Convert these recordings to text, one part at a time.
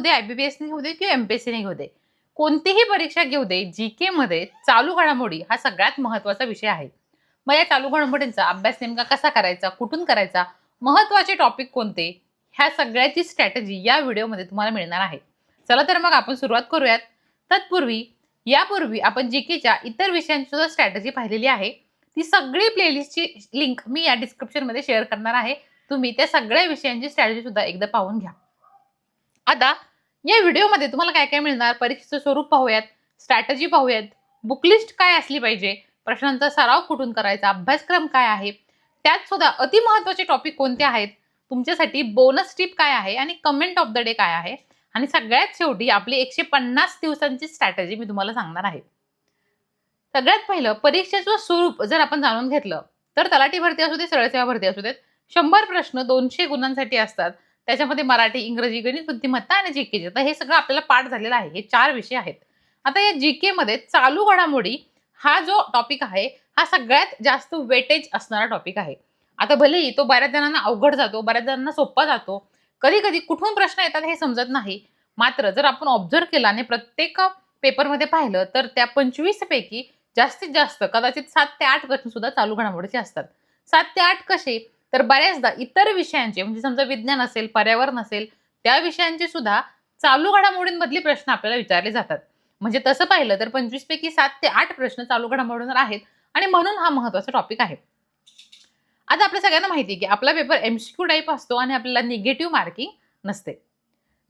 दे आयबीपीएसने घेऊ दे किंवा एमपीएससीने घेऊ दे कोणतीही परीक्षा घेऊ दे जी के मध्ये चालू घडामोडी हा सगळ्यात महत्त्वाचा विषय आहे. मग या चालू घडामोडींचा अभ्यास नेमका कसा करायचा कुठून करायचा महत्त्वाचे टॉपिक कोणते ह्या सगळ्याची स्ट्रॅटेजी या व्हिडिओमध्ये तुम्हाला मिळणार आहे. चला तर मग आपण सुरुवात करूयात. तत्पूर्वी यापूर्वी आपण जी केच्या इतर विषयांची सुद्धा स्ट्रॅटेजी पाहिलेली आहे. ती सगळी प्लेलिस्टची लिंक मी या डिस्क्रिप्शनमध्ये शेअर करणार आहे. तुम्ही त्या सगळ्या विषयांची स्ट्रॅटेजी सुद्धा एकदा पाहून घ्या. आता या व्हिडिओमध्ये तुम्हाला काय काय मिळणार? परीक्षेचं स्वरूप पाहूयात स्ट्रॅटजी पाहूयात. बुकलिस्ट काय असली पाहिजे? प्रश्नांचा सराव कुठून करायचा? अभ्यासक्रम काय आहे? त्यात सुद्धा अतिमहत्वाचे टॉपिक कोणते आहेत? तुमच्यासाठी बोनस टिप काय आहे? आणि कमेंट ऑफ द डे काय आहे? आणि सगळ्यात शेवटी आपली एकशे पन्नास दिवसांची स्ट्रॅटजी मी तुम्हाला सांगणार आहे. सगळ्यात पहिलं परीक्षेचं स्वरूप जर आपण जाणून घेतलं तर तलाठी भरती असू दे सरळ सेवा भरती असू देत शंभर प्रश्न दोनशे गुणांसाठी असतात. त्याच्यामध्ये मराठी इंग्रजी गणित बुद्धिमत्ता आणि जी केचे तर हे सगळं आपल्याला पाठ झालेलं आहे. हे चार विषय आहेत. आता या जी केमध्ये चालू घडामोडी हा जो टॉपिक आहे हा सगळ्यात जास्त वेटेज असणारा टॉपिक आहे. आता भलेही तो बऱ्याच जणांना अवघड जातो बऱ्याच जणांना सोपा जातो. कधी कधी कुठून प्रश्न येतात हे समजत नाही. मात्र जर आपण ऑब्झर्व केला आणि प्रत्येक पेपरमध्ये पाहिलं तर त्या पंचवीस पैकी जास्तीत जास्त कदाचित सात ते आठ प्रश्न सुद्धा चालू घडामोडीचे असतात. सात ते आठ कसे? तर बऱ्याचदा इतर विषयांचे म्हणजे समजा विज्ञान असेल पर्यावरण असेल त्या विषयांचे सुद्धा चालू घडामोडींमधले प्रश्न आपल्याला विचारले जातात. म्हणजे तसं पाहिलं तर पंचवीस पैकी सात ते आठ प्रश्न चालू घडामोडींवर आहेत आणि म्हणून हा महत्त्वाचा टॉपिक आहे. आता आपल्या सगळ्यांना माहिती आहे की आपला पेपर एमसीक्यू टाईप असतो आणि आपल्याला निगेटिव्ह मार्किंग नसते.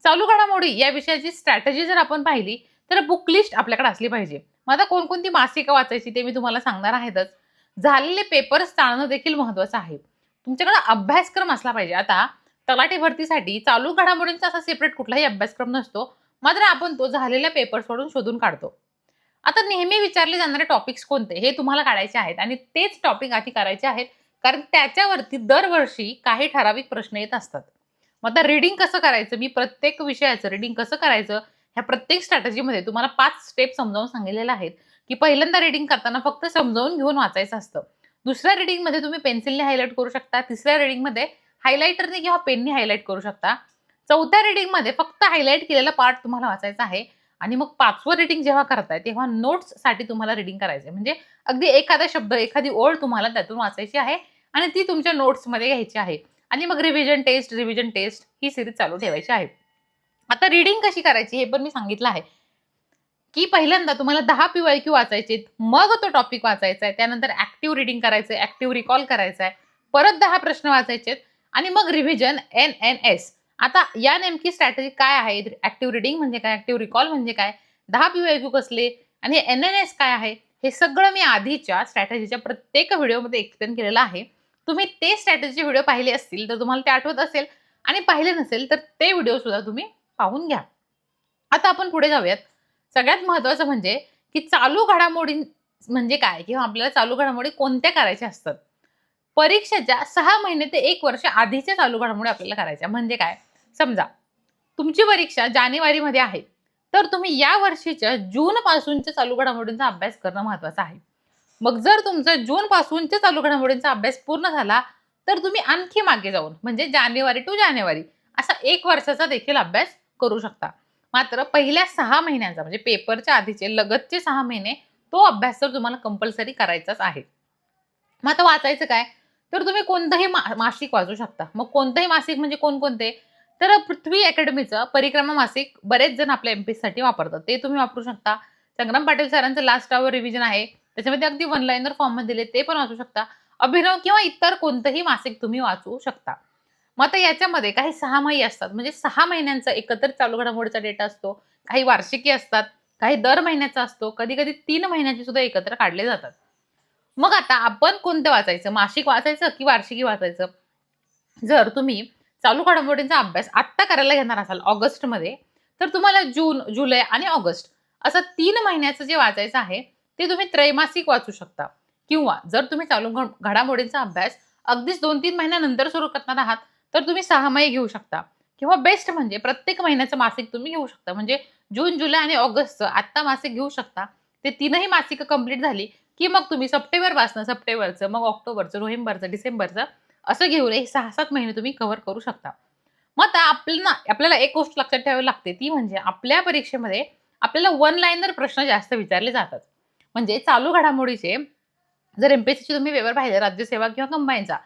चालू घडामोडी या विषयाची स्ट्रॅटेजी जर आपण पाहिली तर बुक लिस्ट आपल्याकडे असली पाहिजे. मग आता कोणकोणती मासिकं वाचायची ते मी तुम्हाला सांगणार आहेतच. झालेले पेपर्स टाळणं देखील महत्वाचं आहे. तुमच्याकडे अभ्यासक्रम असला पाहिजे. आता तलाठी भरतीसाठी चालू घडामोडींचा असा सेपरेट कुठलाही अभ्यासक्रम नसतो. मात्र आपण तो झालेल्या पेपर्सवरून शोधून काढतो. आता नेहमी विचारले जाणारे टॉपिक्स कोणते? हे तुम्हाला काढायचे आहेत आणि तेच टॉपिक आधी करायचे आहेत. कारण त्याच्यावरती दरवर्षी काही ठराविक प्रश्न येत असतात. मग आता रिडिंग कसं करायचं? मी प्रत्येक विषयाचं रिडिंग कसं करायचं? ह्या प्रत्येक स्ट्रॅटजीमध्ये तुम्हाला पाच स्टेप समजावून सांगितलेल्या आहेत. की पहिल्यांदा रिडिंग करताना फक्त समजावून घेऊन वाचायचं असतं. दुसऱ्या रिडिंगमध्ये तुम्ही पेन्सिलने हायलाईट करू शकता. तिसऱ्या रिडिंगमध्ये हायलायटरने किंवा पेनने हायलाईट करू शकता. चौथ्या रिडिंगमध्ये फक्त हायलाईट केलेला पार्ट तुम्हाला वाचायचा आहे. आणि मग पाचवं रिडिंग जेव्हा करताय तेव्हा नोट्ससाठी तुम्हाला रिडिंग करायचं आहे म्हणजे अगदी एखादा शब्द एखादी ओळ तुम्हाला त्यातून वाचायची आहे आणि ती तुमच्या नोट्समध्ये घ्यायची आहे. आणि मग रिव्हिजन टेस्ट रिव्हिजन टेस्ट ही सिरीज चालू ठेवायची आहे. आता रिडिंग कशी करायची हे पण मी सांगितलं आहे. की पहिल्यांदा तुम्हाला दहा पी वाय क्यू वाचायचे मग तो टॉपिक वाचायचा आहे. त्यानंतर ऍक्टिव्ह रिडिंग करायचं आहे ऍक्टिव्ह रिकॉल करायचा आहे परत दहा प्रश्न वाचायचे आणि मग रिव्हिजन एन एन एस आता या नेमकी स्ट्रॅटेजी काय आहे? ऍक्टिव्ह रिडिंग म्हणजे काय? ऍक्टिव्ह रिकॉल म्हणजे काय? दहा पी वाय क्यू कसले? आणि एन एन एस काय आहे? हे सगळं मी आधीच्या स्ट्रॅटेजीच्या प्रत्येक व्हिडिओमध्ये एक्सप्लेन केलेलं आहे. तुम्ही ते स्ट्रॅटेजी व्हिडिओ पाहिले असतील तर तुम्हाला ते आठवत असेल. आणि पाहिले नसेल तर ते व्हिडिओ सुद्धा तुम्ही पाहून घ्या. आता आपण पुढे जाऊयात. सगळ्यात महत्वाचं म्हणजे की चालू घडामोडी म्हणजे काय? किंवा आपल्याला चालू घडामोडी कोणत्या करायच्या असतात? परीक्षेच्या सहा महिने ते एक वर्ष आधीच्या चालू घडामोडी आपल्याला करायच्या. म्हणजे काय? समजा तुमची परीक्षा जानेवारीमध्ये आहे. तर तुम्ही या वर्षीच्या जून पासूनच्या चालू घडामोडींचा अभ्यास करणं महत्वाचं आहे. मग जर तुमचा जून पासूनच्या चालू घडामोडींचा अभ्यास पूर्ण झाला तर तुम्ही आणखी मागे जाऊन म्हणजे जानेवारी टू जानेवारी असा एक वर्षाचा देखील अभ्यास करू शकता. मात्र पहिल्या सहा महिन्यांचा म्हणजे पेपरच्या आधीचे लगतचे सहा महिने तो अभ्यास तर तुम्हाला कंपल्सरी करायचाच आहे. मग आता वाचायचं काय? तर तुम्ही कोणतंही मा मासिक वाचू शकता. मग कोणतंही मासिक म्हणजे कोणकोणते? तर पृथ्वी अकॅडमीचं परिक्रमा मासिक बरेच जण आपल्या एमसाठी वापरतात. ते तुम्ही वापरू शकता. संग्राम पाटील सरांचं लास्ट आवर रिव्हिजन आहे. त्याच्यामध्ये अगदी वन लाईनर फॉर्ममध्ये दिले ते पण वाचू शकता. अभिनव किंवा इतर कोणतंही मासिक तुम्ही वाचू शकता. मग आता याच्यामध्ये काही सहामाही असतात. म्हणजे सहा महिन्यांचा एकत्रित चालू घडामोडीचा डेटा असतो. काही वार्षिकी असतात. काही दर महिन्याचा असतो. कधी कधी तीन महिन्याचे सुद्धा एकत्र काढले जातात. मग आता आपण कोणतं वाचायचं? मासिक वाचायचं की वार्षिकी वाचायचं? जर तुम्ही चालू घडामोडींचा अभ्यास आत्ता करायला घेणार असाल ऑगस्टमध्ये तर तुम्हाला जून जुलै आणि ऑगस्ट असं तीन महिन्याचं जे वाचायचं आहे ते तुम्ही त्रैमासिक वाचू शकता. किंवा जर तुम्ही चालू घडामोडींचा अभ्यास अगदीच दोन तीन महिन्यानंतर सुरू करणार आहात तर तुम्ही सहामाही घेऊ शकता. किंवा बेस्ट म्हणजे प्रत्येक महिन्याचं मासिक तुम्ही घेऊ शकता. म्हणजे जून जुलै आणि ऑगस्टचं आत्ता मासिक घेऊ शकता. ते तीनही मासिकं कंप्लीट झाली की मग तुम्ही सप्टेंबरपासनं सप्टेंबरचं मग ऑक्टोबरचं नोव्हेंबरचं डिसेंबरचं असं घेऊन हे सहा सात महिने तुम्ही कव्हर करू शकता. मग आता आपल्याला आपल्याला एक गोष्ट लक्षात ठेवावी लागते ती म्हणजे आपल्या परीक्षेमध्ये आपल्याला वन लाईनर प्रश्न जास्त विचारले जातात. म्हणजे चालू घडामोडीचे जर एमपीएससीचे तुम्ही पेपर पाहिले राज्यसेवा किंवा कंबाईनचा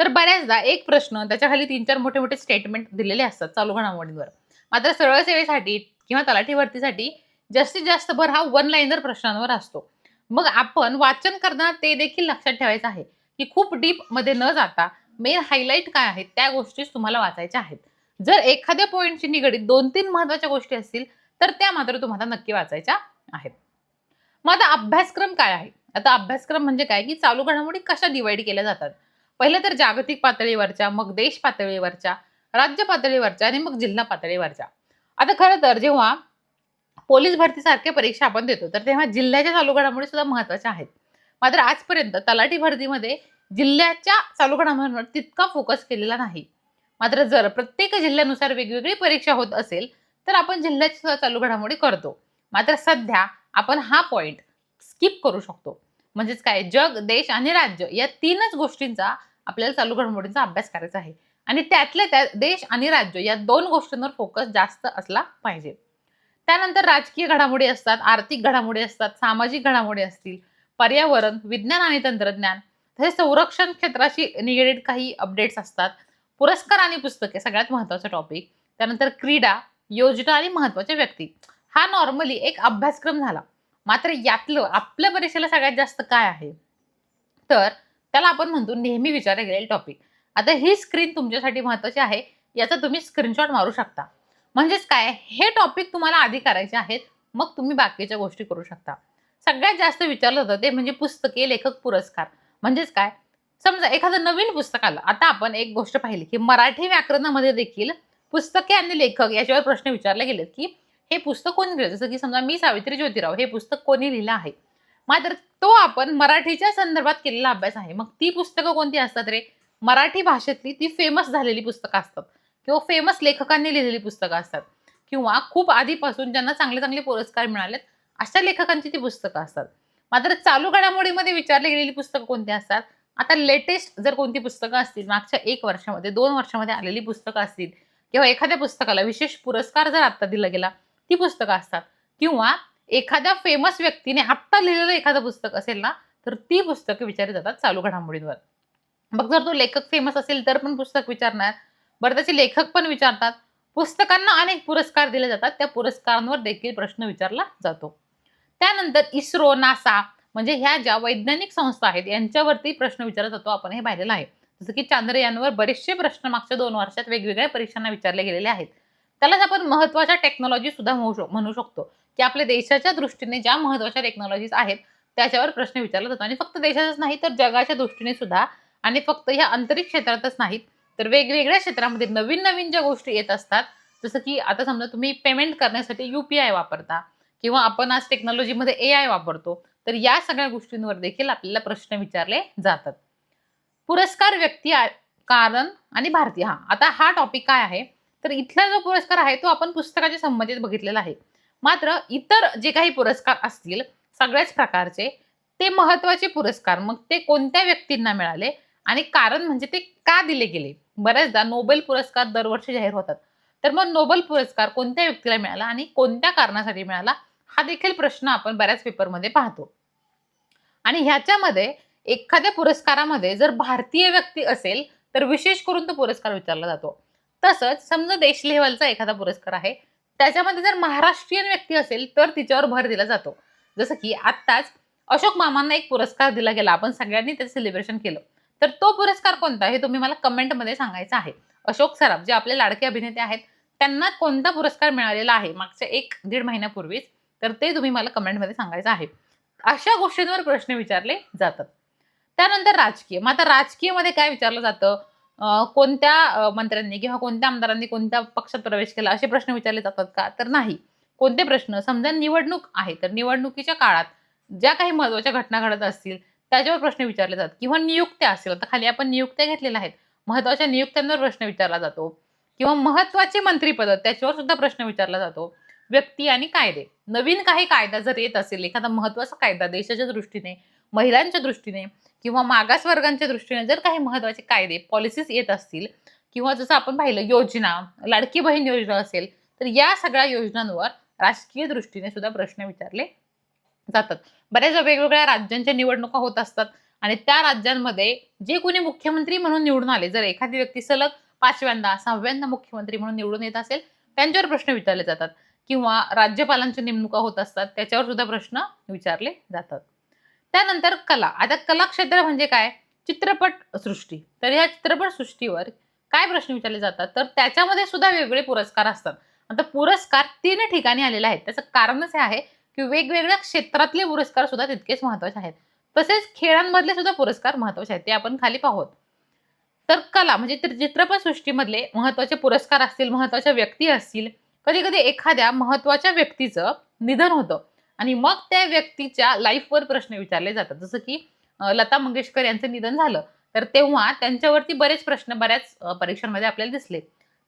तर बऱ्याचदा एक प्रश्न त्याच्याखाली तीन चार मोठे मोठे स्टेटमेंट दिलेले असतात चालू घडामोडींवर. मात्र सरळ सेवेसाठी किंवा तलाठी भरतीसाठी जास्तीत जास्त भर हा वन लाईनर प्रश्नांवर असतो. मग आपण वाचन करताना ते देखील लक्षात ठेवायचं आहे की खूप डीपमध्ये न जाता मेन हायलाईट काय आहेत त्या गोष्टी तुम्हाला वाचायच्या आहेत. जर एखाद्या पॉईंटशी निगडीत दोन तीन महत्त्वाच्या गोष्टी असतील तर त्या मात्र तुम्हाला नक्की वाचायच्या आहेत. मग आता अभ्यासक्रम काय आहे? आता अभ्यासक्रम म्हणजे काय? की चालू घडामोडी कशा डिवाइड केल्या जातात? पहिलं तर जागतिक पातळीवरच्या मग देश पातळीवरच्या राज्य पातळीवरच्या आणि मग जिल्हा पातळीवरच्या. आता खरं तर जेव्हा पोलीस भरतीसारख्या परीक्षा आपण देतो तर तेव्हा जिल्ह्याच्या चालू घडामोडी सुद्धा महत्त्वाच्या आहेत. मात्र आजपर्यंत तलाठी भरतीमध्ये जिल्ह्याच्या चालू घडामोडींवर तितका फोकस केलेला नाही. मात्र जर प्रत्येक जिल्ह्यानुसार वेगवेगळी परीक्षा होत असेल तर आपण जिल्ह्याची सुद्धा चालू घडामोडी करतो. मात्र सध्या आपण हा पॉइंट स्किप करू शकतो. म्हणजेच काय? जग देश आणि राज्य या तीनच गोष्टींचा आपल्याला चालू घडामोडींचा अभ्यास करायचा आहे. आणि त्यातल्या त्यात देश आणि राज्य या दोन गोष्टींवर फोकस जास्त असला पाहिजे. त्यानंतर राजकीय घडामोडी असतात आर्थिक घडामोडी असतात सामाजिक घडामोडी असतील पर्यावरण विज्ञान आणि तंत्रज्ञान तसेच संरक्षण क्षेत्राशी निगडीत काही अपडेट्स असतात. पुरस्कार आणि पुस्तके सगळ्यात महत्त्वाचा टॉपिक त्यानंतर क्रीडा योजना आणि महत्त्वाच्या व्यक्ती. हा नॉर्मली एक अभ्यासक्रम झाला. मात्र यातलं आपल्या परीक्षेला सगळ्यात जास्त काय आहे? तर त्याला आपण म्हणतो नेहमी विचारले गेलेले टॉपिक आता ही स्क्रीन तुमच्यासाठी महत्वाची आहे याचा तुम्ही स्क्रीनशॉट मारू शकता. म्हणजेच काय? हे टॉपिक तुम्हाला आधी करायचे आहेत मग तुम्ही बाकीच्या गोष्टी करू शकता. सगळ्यात जास्त विचारलं जातं ते म्हणजे पुस्तके लेखक पुरस्कार. म्हणजेच काय? समजा एखादं नवीन पुस्तक आलं आता आपण एक गोष्ट पाहिली की मराठी व्याकरणामध्ये देखील पुस्तके आणि लेखक याच्यावर प्रश्न विचारले गेलेत की हे पुस्तक कोणी लिहिलं? जसं की समजा मी सावित्री ज्योतिराव हे पुस्तक कोणी लिहिलं आहे? मात्र तो आपण मराठीच्या संदर्भात केलेला अभ्यास आहे. मग ती पुस्तकं कोणती असतात रे? मराठी भाषेतली ती फेमस झालेली पुस्तकं असतात. किंवा फेमस लेखकांनी लिहिलेली पुस्तकं असतात. किंवा खूप आधीपासून ज्यांना चांगले चांगले पुरस्कार मिळालेत अशा लेखकांची ती पुस्तकं असतात. मात्र चालू घडामोडीमध्ये विचारली गेलेली पुस्तकं कोणती असतात? आता लेटेस्ट जर कोणती पुस्तकं असतील मागच्या एक वर्षामध्ये दोन वर्षामध्ये आलेली पुस्तकं असतील किंवा एखाद्या पुस्तकाला विशेष पुरस्कार जर आत्ता दिला गेला ती पुस्तकं असतात. किंवा एखाद्या फेमस व्यक्तीने आत्ता लिहिलेलं एखादं पुस्तक असेल ना तर ती पुस्तकं विचारली जातात चालू घडामोडींवर. मग जर तो लेखक फेमस असेल तर पण पुस्तक विचारणार. बरं त्याचे लेखक पण विचारतात. पुस्तकांना अनेक पुरस्कार दिले जातात. त्या पुरस्कारांवर देखील प्रश्न विचारला जातो. त्यानंतर इस्रो नासा म्हणजे ह्या ज्या वैज्ञानिक संस्था आहेत यांच्यावरती प्रश्न विचारला जातो. आपण हे पाहिलेलं आहे. जसं की चांद्रयानवर बरेचसे प्रश्न मागच्या दोन वर्षात वेगवेगळ्या परीक्षांना विचारले गेलेले आहेत. त्यालाच आपण महत्त्वाच्या टेक्नॉलॉजी सुद्धा म्हणू शक- म्हणू शकतो. की आपल्या देशाच्या दृष्टीने ज्या महत्त्वाच्या टेक्नॉलॉजीज आहेत त्याच्यावर प्रश्न विचारला जातो. आणि फक्त देशाचाच नाही तर जगाच्या दृष्टीने सुद्धा आणि फक्त ह्या आंतरिक क्षेत्रातच नाहीत तर वेगवेगळ्या क्षेत्रामध्ये नवीन नवीन ज्या गोष्टी येत असतात जसं की आता समजा तुम्ही पेमेंट करण्यासाठी यू पी आय वापरता किंवा आपण आज टेक्नॉलॉजीमध्ये ए आय वापरतो तर या सगळ्या गोष्टींवर देखील आपल्याला प्रश्न विचारले जातात. पुरस्कार व्यक्ती आ- कारण आणि भारतीय हा. आता हा टॉपिक काय आहे? तर इथला जो पुरस्कार आहे तो आपण पुस्तकाच्या संबंधित बघितलेला आहे. मात्र इतर जे काही पुरस्कार असतील सगळ्याच प्रकारचे ते महत्त्वाचे पुरस्कार. मग ते कोणत्या व्यक्तींना मिळाले? आणि कारण म्हणजे ते का दिले गेले? बऱ्याचदा नोबेल पुरस्कार दरवर्षी जाहीर होतात. तर मग नोबेल पुरस्कार कोणत्या व्यक्तीला मिळाला आणि कोणत्या कारणासाठी मिळाला? हा देखील प्रश्न आपण बऱ्याच पेपरमध्ये पाहतो. आणि ह्याच्यामध्ये एखाद्या पुरस्कारामध्ये जर भारतीय व्यक्ती असेल तर विशेष करून तो पुरस्कार विचारला जातो. तसंच समजा देश लेवलचा एखादा पुरस्कार आहे त्याच्यामध्ये जर महाराष्ट्रीयन व्यक्ती असेल तर तिच्यावर भर दिला जातो. जसं की आत्ताच अशोक मामांना एक पुरस्कार दिला गेला. आपण सगळ्यांनी त्याचं सेलिब्रेशन केलं. तर तो पुरस्कार कोणता हे तुम्ही मला कमेंटमध्ये सांगायचं आहे. अशोक सराफ जे आपले लाडके अभिनेते आहेत त्यांना कोणता पुरस्कार मिळालेला आहे मागच्या एक दीड महिन्यापूर्वीच? तर ते तुम्ही मला कमेंटमध्ये सांगायचं आहे. अशा गोष्टींवर प्रश्न विचारले जातात. त्यानंतर राजकीय. मग आता राजकीयमध्ये काय विचारलं जातं? कोणत्या मंत्र्यांनी किंवा कोणत्या आमदारांनी कोणत्या पक्षात प्रवेश केला असे प्रश्न विचारले जातात का? तर नाही. कोणते प्रश्न? समजा निवडणूक आहे तर निवडणुकीच्या काळात ज्या काही महत्त्वाच्या घटना घडत असतील त्याच्यावर प्रश्न विचारले जातात. किंवा नियुक्त्या असतील आता खाली आपण नियुक्त्या घेतलेल्या आहेत. महत्त्वाच्या नियुक्त्यांवर प्रश्न विचारला जातो. किंवा महत्त्वाचे मंत्रीपद त्याच्यावर सुद्धा प्रश्न विचारला जातो. व्यक्ती आणि कायदे. नवीन काही कायदा जर येत असेल एखादा महत्त्वाचा कायदा देशाच्या दृष्टीने महिलांच्या दृष्टीने किंवा मागासवर्गांच्या दृष्टीने जर काही महत्त्वाचे कायदे पॉलिसीज येत असतील किंवा जसं आपण पाहिलं योजना लाडकी बहीण योजना असेल तर या सगळ्या योजनांवर राजकीय दृष्टीने सुद्धा प्रश्न विचारले जातात. बऱ्याच वेगवेगळ्या राज्यांच्या निवडणुका होत असतात आणि त्या राज्यांमध्ये जे कोणी मुख्यमंत्री म्हणून निवडून आले जर एखादी व्यक्ती सलग पाचव्यांदा सहाव्यांदा मुख्यमंत्री म्हणून निवडून येत असेल त्यांच्यावर प्रश्न विचारले जातात. किंवा राज्यपालांच्या नेमणुका होत असतात त्याच्यावर सुद्धा प्रश्न विचारले जातात. त्यानंतर कला. आता कला क्षेत्र म्हणजे काय? चित्रपट सृष्टी. तर या चित्रपट सृष्टीवर काय प्रश्न विचारले जातात? तर त्याच्यामध्ये सुद्धा वेगवेगळे पुरस्कार असतात. आता पुरस्कार तीन ठिकाणी आलेले आहेत. त्याचं कारणच हे आहे की वेगवेगळ्या क्षेत्रातले पुरस्कार सुद्धा तितकेच महत्त्वाचे आहेत. तसेच खेळांमधले सुद्धा पुरस्कार महत्त्वाचे आहेत. ते आपण खाली पाहूत तर कला म्हणजे चित्रपट चित्रपटसृष्टीमधले महत्त्वाचे पुरस्कार असतील महत्त्वाच्या व्यक्ती असतील. कधी कधी एखाद्या महत्त्वाच्या व्यक्तीचं निधन होतं. आणि मग त्या व्यक्तीच्या लाईफवर प्रश्न विचारले जातात. जसं की लता मंगेशकर यांचं निधन झालं तर तेव्हा त्यांच्यावरती बरेच प्रश्न बऱ्याच परीक्षांमध्ये आपल्याला दिसले.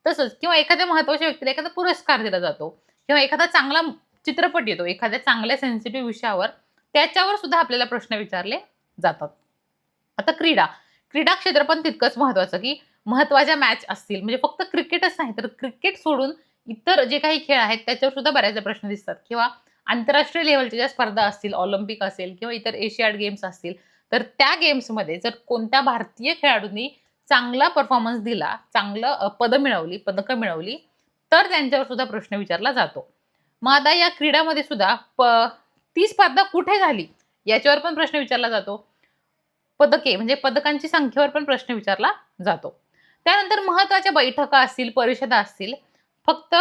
तसंच किंवा एखाद्या महत्त्वाच्या व्यक्तीला एखादा पुरस्कार दिला जातो किंवा एखादा चांगला चित्रपट येतो एखाद्या चांगल्या सेन्सिटिव्ह विषयावर त्याच्यावर सुद्धा आपल्याला प्रश्न विचारले जातात. आता क्रीडा. क्रीडा क्षेत्र पण तितकंच महत्वाचं की महत्त्वाच्या मॅच असतील म्हणजे फक्त क्रिकेटच नाही तर क्रिकेट सोडून इतर जे काही खेळ आहेत त्याच्यावर सुद्धा बऱ्याचदा प्रश्न दिसतात. किंवा आंतरराष्ट्रीय लेवलच्या ज्या स्पर्धा असतील ऑलिम्पिक असेल किंवा इतर एशियाड गेम्स असतील तर त्या गेम्समध्ये जर कोणत्या भारतीय खेळाडूंनी चांगला परफॉर्मन्स दिला चांगलं पदं मिळवली पदकं मिळवली तर त्यांच्यावर सुद्धा प्रश्न विचारला जातो. मग आता या क्रीडामध्ये सुद्धा प ती स्पर्धा कुठे झाली? याच्यावर पण प्रश्न विचारला जातो. पदके म्हणजे पदकांची संख्येवर पण प्रश्न विचारला जातो. त्यानंतर महत्त्वाच्या बैठका असतील परिषदा असतील फक्त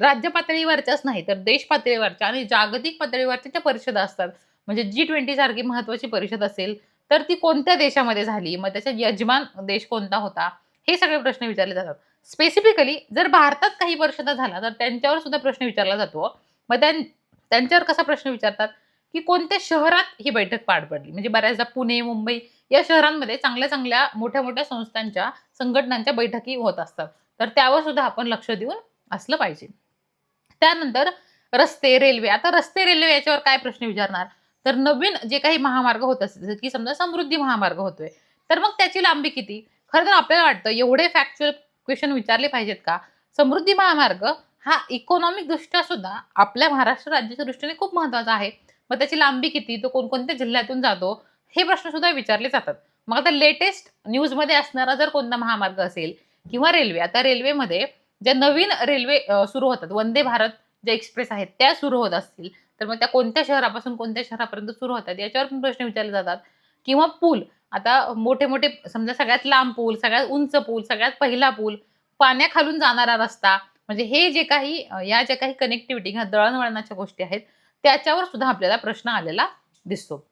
राज्य पातळीवरच्याच नाही तर देश पातळीवरच्या आणि जागतिक पातळीवरच्या ज्या परिषदा असतात म्हणजे जी ट्वेंटी सारखी महत्वाची परिषद असेल तर ती कोणत्या देशामध्ये झाली? मग त्याचा यजमान देश कोणता होता? हे सगळे प्रश्न विचारले जातात. स्पेसिफिकली जर भारतात काही परिषदा झाला तर त्यांच्यावर सुद्धा प्रश्न विचारला जातो मग त्यां त्यांच्यावर कसा प्रश्न विचारतात? की कोणत्या शहरात ही बैठक पार पडली? म्हणजे बऱ्याचदा पुणे मुंबई या शहरांमध्ये चांगल्या चांगल्या मोठ्या मोठ्या संस्थांच्या संघटनांच्या बैठकी होत असतात. तर त्यावर सुद्धा आपण लक्ष देऊन असलं पाहिजे. त्यानंतर रस्ते रेल्वे. आता रस्ते रेल्वे याच्यावर काय प्रश्न विचारणार? तर नवीन जे काही महामार्ग होत असतील जसं की समजा समृद्धी महामार्ग होतोय तर मग त्याची लांबी किती? खरं तर आपल्याला वाटतं एवढे फॅक्च्युअल क्वेश्चन विचारले पाहिजेत का? समृद्धी महामार्ग हा इकॉनॉमिक दृष्ट्या सुद्धा आपल्या महाराष्ट्र राज्याच्या दृष्टीने खूप महत्त्वाचा आहे. मग त्याची लांबी किती? तो कोणकोणत्या जिल्ह्यातून जातो? हे प्रश्न सुद्धा विचारले जातात. मग आता लेटेस्ट न्यूजमध्ये असणारा जर कोणता महामार्ग असेल किंवा रेल्वे आता रेल्वेमध्ये ज्या नवीन रेल्वे सुरू होतात वंदे भारत ज्या एक्सप्रेस आहेत त्या सुरू होत असतील तर मग त्या कोणत्या शहरापासून कोणत्या शहरापर्यंत सुरू होतात याच्यावर पण प्रश्न विचारले जातात. किंवा पूल आता मोठे मोठे समजा सगळ्यात लांब पूल सगळ्यात उंच पूल सगळ्यात पहिला पूल पाण्याखालून जाणारा रस्ता म्हणजे हे जे काही या ज्या काही कनेक्टिव्हिटी किंवा दळणवळणाच्या गोष्टी आहेत त्याच्यावर सुद्धा आपल्याला प्रश्न आलेला दिसतो.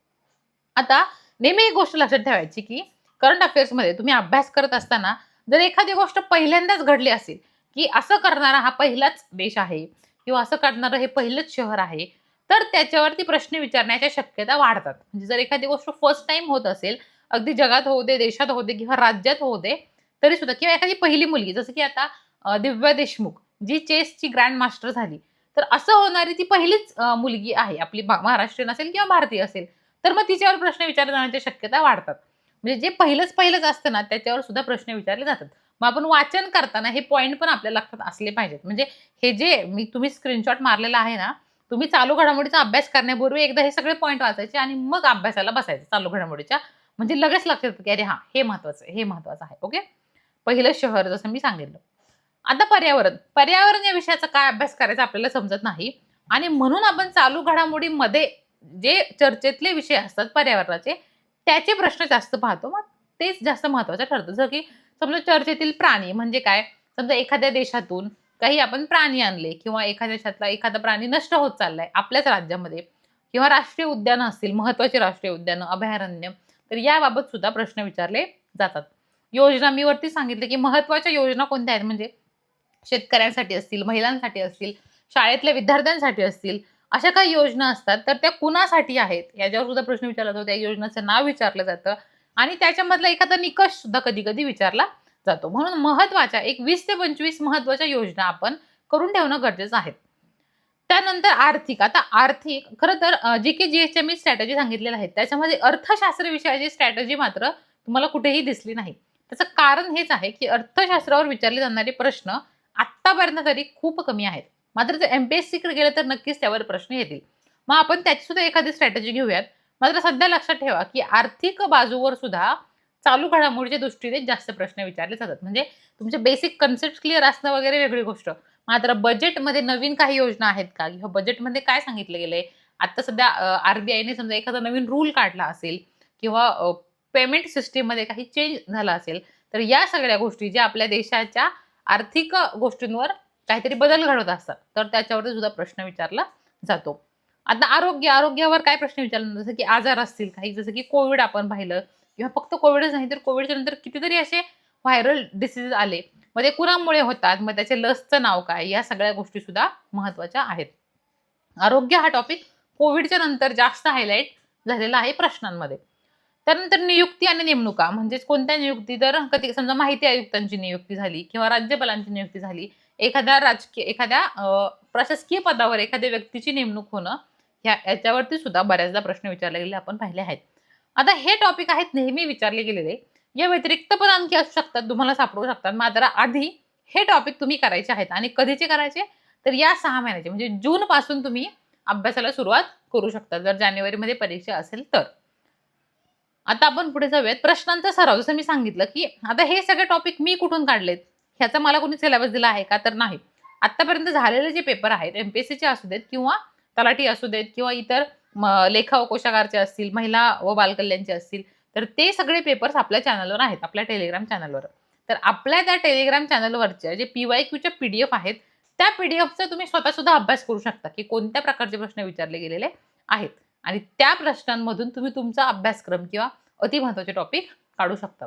आता नेहमी एक गोष्ट लक्षात ठेवायची की करंट अफेअर्समध्ये तुम्ही अभ्यास करत असताना जर एखादी गोष्ट पहिल्यांदाच घडली असेल की असं करणारा हा पहिलाच देश आहे किंवा असं करणारं हे पहिलंच शहर आहे तर त्याच्यावरती प्रश्न विचारण्याच्या शक्यता वाढतात. म्हणजे जर एखादी गोष्ट फर्स्ट टाइम होत असेल अगदी जगात होऊ दे देशात होऊ दे किंवा राज्यात होऊ दे तरी सुद्धा किंवा एखादी पहिली मुलगी जसं की आता दिव्या देशमुख जी चेसची ग्रँड मास्टर झाली तर असं होणारी ती पहिलीच मुलगी आहे. आपली महाराष्ट्रीयन असेल किंवा भारतीय असेल तर मग तिच्यावर प्रश्न विचारले जाण्याच्या शक्यता वाढतात. म्हणजे जे पहिलंच पहिलंच असतं ना त्याच्यावर सुद्धा प्रश्न विचारले जातात. मग आपण वाचन करताना हे पॉईंट पण आपल्या लक्षात असले पाहिजेत. म्हणजे हे जे मी तुम्ही स्क्रीनशॉट मारलेला आहे ना तुम्ही चालू घडामोडीचा अभ्यास करण्यापूर्वी एकदा हे सगळे पॉईंट वाचायचे आणि मग अभ्यासाला बसायचं चालू घडामोडीच्या. म्हणजे लगेच लक्षात येतं की अरे हां हे महत्वाचं आहे हे महत्वाचं आहे. ओके पहिलं शहर जसं मी सांगितलं. आता पर्यावरण. पर्यावरण या विषयाचा काय अभ्यास करायचा आपल्याला समजत नाही. आणि म्हणून आपण चालू घडामोडीमध्ये जे चर्चेतले विषय असतात पर्यावरणाचे त्याचे प्रश्न जास्त पाहतो. मग तेच जास्त महत्वाचं ठरतं. जसं की समजा चर्चेतील प्राणी म्हणजे काय? समजा एखाद्या देशातून काही आपण प्राणी आणले किंवा एखाद्या देशातला एखादा प्राणी नष्ट होत चाललाय आपल्याच राज्यामध्ये किंवा राष्ट्रीय उद्यानं असतील महत्वाची राष्ट्रीय उद्यानं अभयारण्य तर याबाबत सुद्धा प्रश्न विचारले जातात. योजना मी वरती सांगितले की महत्त्वाच्या योजना कोणत्या आहेत? म्हणजे शेतकऱ्यांसाठी असतील महिलांसाठी असतील शाळेतल्या विद्यार्थ्यांसाठी असतील अशा काही योजना असतात. तर त्या कुणासाठी आहेत? याच्यावर सुद्धा प्रश्न विचारला जातो. त्या योजनाचं नाव विचारलं जातं. आणि त्याच्यामधला एखादा निकष सुद्धा कधी कधी विचारला जातो. म्हणून महत्त्वाच्या एक वीस ते पंचवीस महत्त्वाच्या योजना आपण करून ठेवणं गरजेचं आहे. त्यानंतर आर्थिक. आता आर्थिक खरं तर जे के जी एच मी स्ट्रॅटजी सांगितलेल्या आहेत त्याच्यामध्ये अर्थशास्त्र विषयाची स्ट्रॅटजी मात्र तुम्हाला कुठेही दिसली नाही. त्याचं कारण हेच आहे की अर्थशास्त्रावर विचारले जाणारे प्रश्न आत्तापर्यंत तरी खूप कमी आहेत. मात्र जर एमपीएससीकडे गेलं तर नक्कीच त्यावर प्रश्न येतील. मग आपण त्याची सुद्धा एखादी स्ट्रॅटजी घेऊयात. मात्र सध्या लक्षात ठेवा की आर्थिक बाजूवर सुद्धा चालू घडामोडीच्या दृष्टीने जास्त प्रश्न विचारले जातात. म्हणजे तुमचे बेसिक कन्सेप्ट क्लिअर असणं वगैरे वेगळी गोष्ट. मात्र बजेटमध्ये नवीन काही योजना आहेत का? किंवा बजेटमध्ये काय सांगितलं गेलंय? आता सध्या आरबीआयने समजा एखादा नवीन रूल काढला असेल किंवा पेमेंट सिस्टीममध्ये काही चेंज झाला असेल तर या सगळ्या गोष्टी ज्या आपल्या देशाच्या आर्थिक गोष्टींवर काहीतरी बदल घडवत असतात तर त्याच्यावरती सुद्धा प्रश्न विचारला जातो. आता आरोग्य आरोग्यावर काय प्रश्न विचारला जसं की आजार असतील काही जसं की कोविड आपण पाहिलं किंवा फक्त कोविडच नाही तर कोविडच्या नंतर कितीतरी असे व्हायरल डिसीज आले. मग ते कुणामुळे होतात? मग त्याचे लसचं नाव काय? या सगळ्या गोष्टी सुद्धा महत्त्वाच्या आहेत. आरोग्य हा टॉपिक कोविडच्या नंतर जास्त हायलाईट झालेला आहे प्रश्नांमध्ये. त्यानंतर नियुक्ती आणि नेमणुका. म्हणजेच कोणत्या नियुक्ती? तर कधी समजा माहिती आयुक्तांची नियुक्ती झाली किंवा राज्यपालांची नियुक्ती झाली एखाद्या राजकीय एखाद्या प्रशासकीय पदावर एखाद्या व्यक्तीची नेमणूक होणं ह्या याच्यावरती सुद्धा बऱ्याचदा प्रश्न विचारले गेले आपण पाहिले आहेत. आता हे टॉपिक आहेत नेहमी विचारले गेलेले. या व्यतिरिक्त पण आणखी असू शकतात तुम्हाला सापडू शकतात. मात्र आधी हे टॉपिक तुम्ही करायचे आहेत आणि कधीचे करायचे? तर या सहा महिन्याचे म्हणजे जून पासून तुम्ही अभ्यासाला सुरुवात करू शकता जर जानेवारीमध्ये परीक्षा असेल तर. आता आपण पुढे जाऊयात. प्रश्नांचा सराव जसं मी सांगितलं की आता हे सगळे टॉपिक मी कुठून काढलेत? ह्याचा मला कोणी सिलेबस दिला आहे का? तर नाही. आतापर्यंत झालेले जे पेपर आहेत एमपीएससीचे असू देत किंवा तलाठी असू देत किंवा इतर लेखा व कोशागारचे असतील महिला व बालकल्याणचे असतील तर ते सगळे पेपर्स आपल्या चॅनलवर आहेत आपल्या टेलिग्राम चॅनलवर तर आपल्या त्या टेलिग्राम चॅनलवरच्या जे पी वाय क्यूच्या पी डी एफ आहेत त्या पी डी एफचा तुम्ही स्वतःसुद्धा अभ्यास करू शकता की कोणत्या प्रकारचे प्रश्न विचारले गेलेले आहेत. आणि त्या प्रश्नांमधून तुम्ही तुमचा अभ्यासक्रम किंवा अति महत्त्वाचे टॉपिक काढू शकता.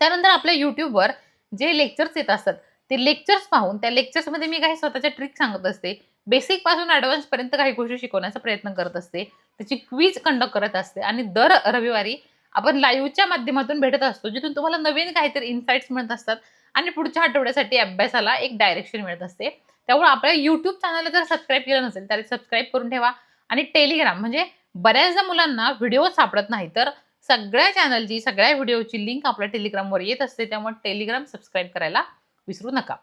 त्यानंतर आपल्या यूट्यूबवर जे लेक्चर्स येत असतात ते लेक्चर्स पाहून त्या लेक्चर्समध्ये मी काही स्वतःच्या ट्रिक सांगत असते. बेसिकपासून ॲडव्हान्स पर्यंत काही गोष्टी शिकवण्याचा प्रयत्न करत असते. त्याची क्वीज कंडक्ट करत असते. आणि दर रविवारी आपण लाईव्हच्या माध्यमातून भेटत असतो जिथून तुम्हाला नवीन काहीतरी इन्साइट्स मिळत असतात आणि पुढच्या आठवड्यासाठी अभ्यासाला एक डायरेक्शन मिळत असते. त्यामुळे आपल्या यूट्यूब चॅनलला जर सबस्क्राईब केलं नसेल तर सबस्क्राईब करून ठेवा. आणि टेलिग्राम म्हणजे बऱ्याचदा मुलांना व्हिडिओ सापडत नाही तर सगळ्या चॅनलची सगळ्या व्हिडिओची लिंक आपल्या टेलिग्रामवर येत असते. त्यामुळे टेलिग्राम सबस्क्राईब करायला विसरू नका.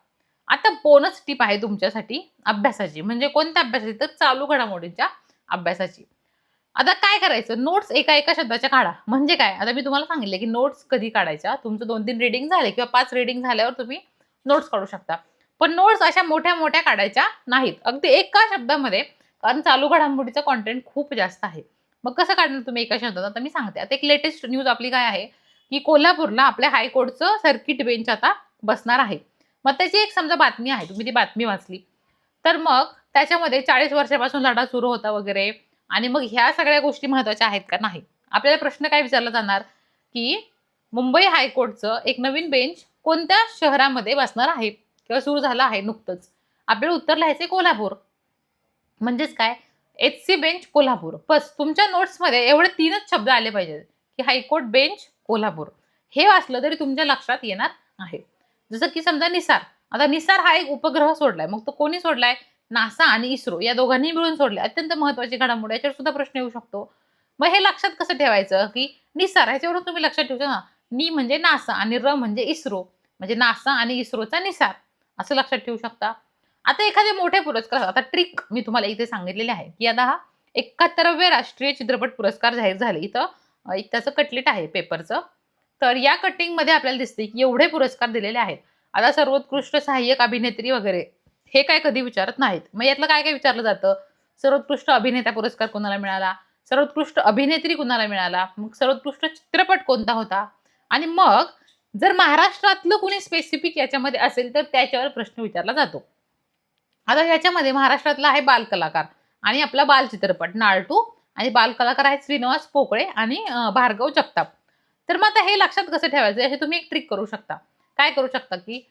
आता बोनस टीप आहे तुमच्यासाठी अभ्यासाची. म्हणजे कोणत्या अभ्यासाची? तर चालू घडामोडींच्या अभ्यासाची. आता काय करायचं? नोट्स एका एका शब्दाच्या काढा. म्हणजे काय? आता मी तुम्हाला सांगितले की नोट्स कधी काढायच्या? तुमचं दोन तीन रिडिंग झाले किंवा पाच रिडिंग झाल्यावर तुम्ही नोट्स काढू शकता. पण नोट्स अशा मोठ्या मोठ्या काढायच्या नाहीत. अगदी एका शब्दामध्ये कारण चालू घडामोडीचं कॉन्टेंट खूप जास्त आहे. मग कसं काढणार तुम्ही एका शब्दात? आता मी सांगते. आता एक लेटेस्ट न्यूज आपली काय आहे? की कोल्हापूरला आपल्या हायकोर्टचं सर्किट बेंच आता बसणार आहे. मग त्याची एक समजा बातमी आहे तुम्ही ती बातमी वाचली. तर मग त्याच्यामध्ये चाळीस वर्षापासून लढा सुरू होता वगैरे आणि मग ह्या सगळ्या गोष्टी महत्त्वाच्या आहेत का? नाही. आपल्याला प्रश्न काय विचारला जाणार? की मुंबई हायकोर्टचं एक नवीन बेंच कोणत्या शहरामध्ये बसणार आहे? किंवा सुरू झालं आहे नुकतंच. आपल्याला उत्तर लिहायचे कोल्हापूर. म्हणजेच काय? H C bench Kolhapur. बस तुमच्या नोट्समध्ये एवढे तीनच शब्द आले पाहिजेत की हायकोर्ट बेंच कोल्हापूर. हे वाचलं तरी तुमच्या लक्षात येणार आहे. जसं की समजा निसार. आता निसार हा एक उपग्रह सोडलाय. मग तो कोणी सोडलाय? नासा आणि इस्रो. या दोघांनी मिळून सोडले. अत्यंत महत्वाची घडामोड. याच्यावर सुद्धा प्रश्न येऊ शकतो. मग हे लक्षात कसं ठेवायचं की निसार ह्याच्यावरून तुम्ही लक्षात ठेवता ना नी म्हणजे नासा आणि र म्हणजे इस्रो. म्हणजे नासा आणि इस्रोचा निसार. असं लक्षात ठेवू शकता. आता एखादे मोठे पुरस्कार आता ट्रिक मी तुम्हाला इथे सांगितलेले आहे की आता हा एकाहत्तरावे राष्ट्रीय चित्रपट पुरस्कार जाहीर झाले. इथं एक त्याचं कटलेट आहे पेपरचं. तर या कटिंगमध्ये आपल्याला दिसते की एवढे पुरस्कार दिलेले आहेत. आता सर्वोत्कृष्ट सहाय्यक अभिनेत्री वगैरे हे काय कधी विचारत नाहीत. मग यातलं काय काय विचारलं जातं? सर्वोत्कृष्ट अभिनेता पुरस्कार कोणाला मिळाला? सर्वोत्कृष्ट अभिनेत्री कुणाला मिळाला? मग सर्वोत्कृष्ट चित्रपट कोणता होता? आणि मग जर महाराष्ट्रातलं कुणी स्पेसिफिक याच्यामध्ये असेल तर त्याच्यावर प्रश्न विचारला जातो. आता याच्यामध्ये महाराष्ट्रातला आहे बालकलाकार आणि आपला बालचित्रपट नाळटू आणि बालकलाकार आहेत श्रीनिवास पोकळे आणि भार्गव जगताप. तर मग आता हे लक्षात कसं ठेवायचं? हे तुम्ही एक ट्रिक करू शकता. काय करू शकता की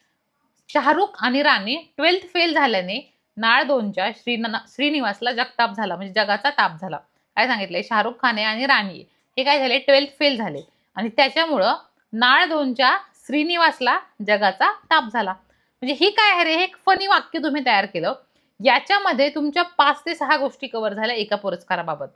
शाहरुख आणि राणी ट्वेल्थ फेल झाल्याने नाळ दोनच्या श्री श्रीनिवासला जगताप झाला. म्हणजे जगाचा ताप झाला. काय सांगितलंय? शाहरुख खाने आणि राणी हे काय झाले? ट्वेल्थ फेल झाले. आणि त्याच्यामुळं नाळ दोनच्या श्रीनिवासला जगाचा ताप झाला. म्हणजे ही काय आहे रे? हे एक फनी वाक्य तुम्ही तयार केलं. याच्यामध्ये तुमच्या पाच ते सहा गोष्टी कव्हर झाल्या एका पुरस्काराबाबत.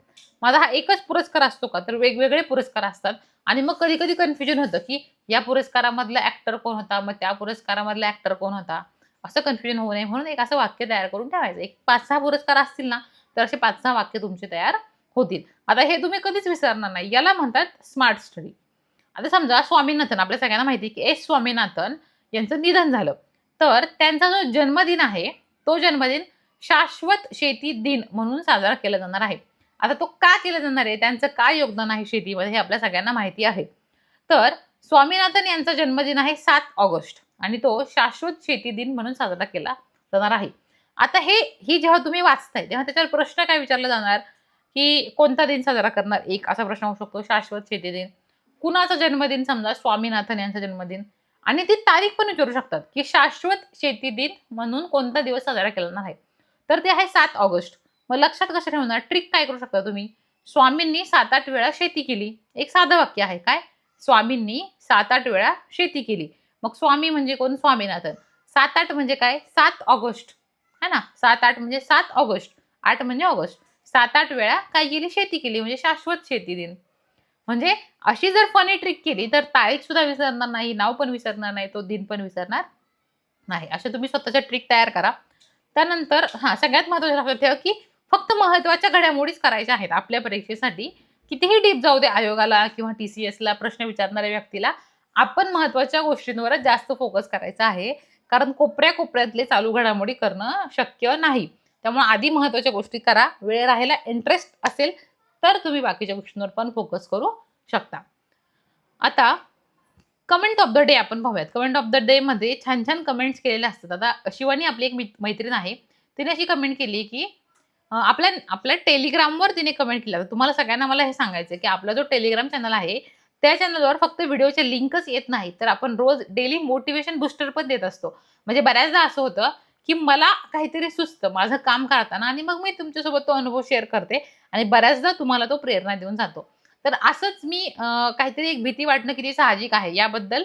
माझा हा एकच पुरस्कार असतो का? तर वेगवेगळे पुरस्कार असतात. आणि मग कधी कधी कन्फ्युजन होतं की या पुरस्कारामधला ऍक्टर कोण होता? मग त्या पुरस्कारामधला ऍक्टर कोण होता? असं कन्फ्युजन होऊ नये. म्हणून एक असं वाक्य तयार करून ठेवायचं. एक पाच सहा पुरस्कार असतील ना तर असे पाच सहा वाक्य तुमचे तयार होतील. आता हे तुम्ही कधीच विसरणार नाही. याला म्हणतात स्मार्ट स्टडी आता समजा स्वामीनाथन आपल्या सगळ्यांना माहिती आहे की एस स्वामीनाथन यांचं निधन झालं. तर त्यांचा जो जन्मदिन आहे तो जन्मदिन शाश्वत शेती दिन म्हणून साजरा केला जाणार आहे. आता तो का केला जाणार आहे? त्यांचं काय योगदान आहे शेतीमध्ये हे आपल्या सगळ्यांना माहिती आहे. तर स्वामीनाथन यांचा जन्मदिन आहे सात ऑगस्ट आणि तो शाश्वत शेती दिन म्हणून साजरा केला जाणार आहे. आता हे ही जेव्हा तुम्ही वाचताय तेव्हा त्याच्यावर प्रश्न काय विचारला जाणार? की कोणता दिन साजरा करणार? एक असा प्रश्न होऊ शकतो शाश्वत शेती दिन. कुणाचा जन्मदिन? समजा स्वामीनाथन यांचा जन्मदिन. आणि ती तारीख पण विचारू शकतात की शाश्वत शेती दिन म्हणून कोणता दिवस साजरा केला नाही. तर ते आहे सात ऑगस्ट. मग लक्षात कसं ठेवणार? ट्रिक काय करू शकता तुम्ही? स्वामींनी सात आठ वेळा शेती केली. एक साधं वाक्य आहे काय? स्वामींनी सात आठ वेळा शेती केली. मग स्वामी म्हणजे कोण? स्वामीनाथन. सात आठ म्हणजे काय? सात ऑगस्ट. है ना? सात आठ म्हणजे सात ऑगस्ट. आठ म्हणजे ऑगस्ट. सात आठ वेळा काय केली? शेती केली. म्हणजे शाश्वत शेती दिन. म्हणजे अशी जर फनी ट्रिक केली तर तारीख सुद्धा विसरणार नाही नाव पण विसरणार नाही तो दिन पण विसरणार नाही. असे तुम्ही स्वतःच्या ट्रिक तयार करा. त्यानंतर हां सगळ्यात महत्त्वाचं लक्षात ठेवा की फक्त महत्त्वाच्या घडामोडीच करायच्या आहेत आपल्या परीक्षेसाठी. कितीही डीप जाऊ दे आयोगाला किंवा टी सी एसला प्रश्न विचारणाऱ्या व्यक्तीला आपण महत्त्वाच्या गोष्टींवरच जास्त फोकस करायचा आहे. कारण कोपऱ्या कोपऱ्यातले चालू घडामोडी करणं शक्य नाही. त्यामुळे आधी महत्त्वाच्या गोष्टी करा. वेळ राहायला इंटरेस्ट असेल तर तुम्ही बाकीच्या गोष्टींवर पण फोकस करू शकता. आता कमेंट ऑफ द डे आपण पाहूयात. कमेंट ऑफ द डे मध्ये छान छान कमेंट्स केलेल्या असतात. आता शिवानी आपली एक मैत्रीण आहे. तिने अशी कमेंट केली की आपल्या आपल्या टेलिग्रामवर तिने कमेंट केलं. तुम्हाला सगळ्यांना मला हे सांगायचं आहे की आपला जो टेलिग्राम चॅनल आहे त्या चॅनलवर फक्त व्हिडिओचे लिंकच येत नाही तर आपण रोज डेली मोटिवेशन बुस्टर पण देत असतो. म्हणजे बऱ्याचदा असं होतं की मला काहीतरी सुचतं माझं काम करताना आणि मग मी तुमच्यासोबत तो अनुभव शेअर करते आणि बऱ्याचदा तुम्हाला तो प्रेरणा देऊन जातो. तर असंच मी काहीतरी एक भीती वाटणं किती साहजिक आहे याबद्दल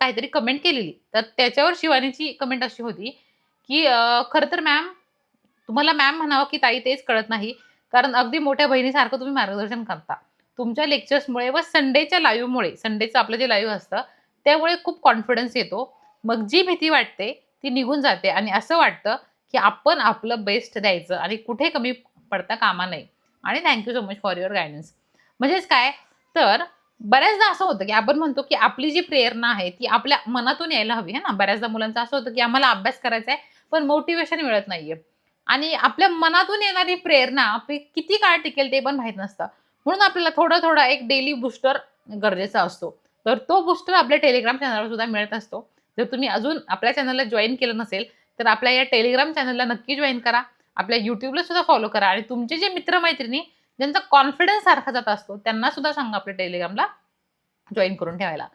काहीतरी कमेंट केलेली. तर त्याच्यावर शिवानीची कमेंट अशी होती की खरं तर मॅम तुम्हाला मॅम म्हणावं की ताई तेच कळत नाही. कारण अगदी मोठ्या बहिणीसारखं तुम्ही मार्गदर्शन करता. तुमच्या लेक्चर्समुळे व संडेच्या लाईव्हमुळे संडेचं आपलं जे लाईव्ह असतं त्यामुळे खूप कॉन्फिडन्स येतो. मग जी भीती वाटते ती निघून जाते. आणि असं वाटतं की आपण आपलं बेस्ट द्यायचं आणि कुठे कमी पडता कामा नाही. आणि thank you so much for your guidance म्हणजेच काय? तर बऱ्याचदा असं होतं की आपण म्हणतो की आपली जी प्रेरणा आहे ती आपल्या मनातून यायला हवी आहे ना? बऱ्याचदा मुलांचं असं होतं की आम्हाला अभ्यास करायचा आहे पण मोटिवेशन मिळत नाहीये. आणि आपल्या मनातून येणारी प्रेरणा आपली किती काळ टिकेल ते पण माहीत नसतं. म्हणून आपल्याला थोडा थोडा एक डेली बूस्टर गरजेचा असतो. तर तो बूस्टर आपल्या टेलिग्राम चॅनलवर सुद्धा मिळत असतो. जर तुम्ही अजून आपल्या चॅनलला जॉईन केलं नसेल तर आपल्या या टेलिग्राम चॅनलला नक्की जॉईन करा. आपल्या युट्यूबला सुद्धा फॉलो करा. आणि तुमचे जे मित्रमैत्रिणी ज्यांचा कॉन्फिडन्स सारखा जात असतो त्यांना सुद्धा सांगा आपल्या टेलिग्रामला जॉईन करून ठेवायला.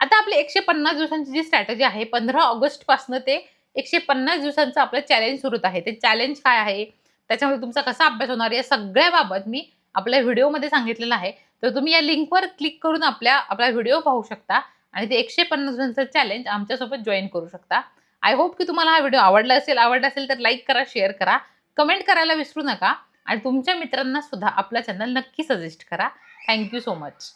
आता आपली एकशे पन्नास दिवसांची जी स्ट्रॅटजी आहे पंधरा ऑगस्टपासनं ते एकशे पन्नास दिवसांचं आपलं चॅलेंज सुरू आहे. ते चॅलेंज काय आहे? त्याच्यामध्ये तुमचा कसा अभ्यास होणार या सगळ्याबाबत मी आपल्या व्हिडिओमध्ये सांगितलेलं आहे. तर तुम्ही या लिंकवर क्लिक करून आपल्या आपला व्हिडिओ पाहू शकता. आणि ते एकशे पन्नास जणांचं चॅलेंज आमच्यासोबत जॉईन करू शकता. आय होप की तुम्हाला हा व्हिडिओ आवडला असेल. आवडला असेल तर लाईक करा शेअर करा. कमेंट करायला विसरू नका. आणि तुमच्या मित्रांना सुद्धा आपला चॅनल नक्की सजेस्ट करा. Thank you so much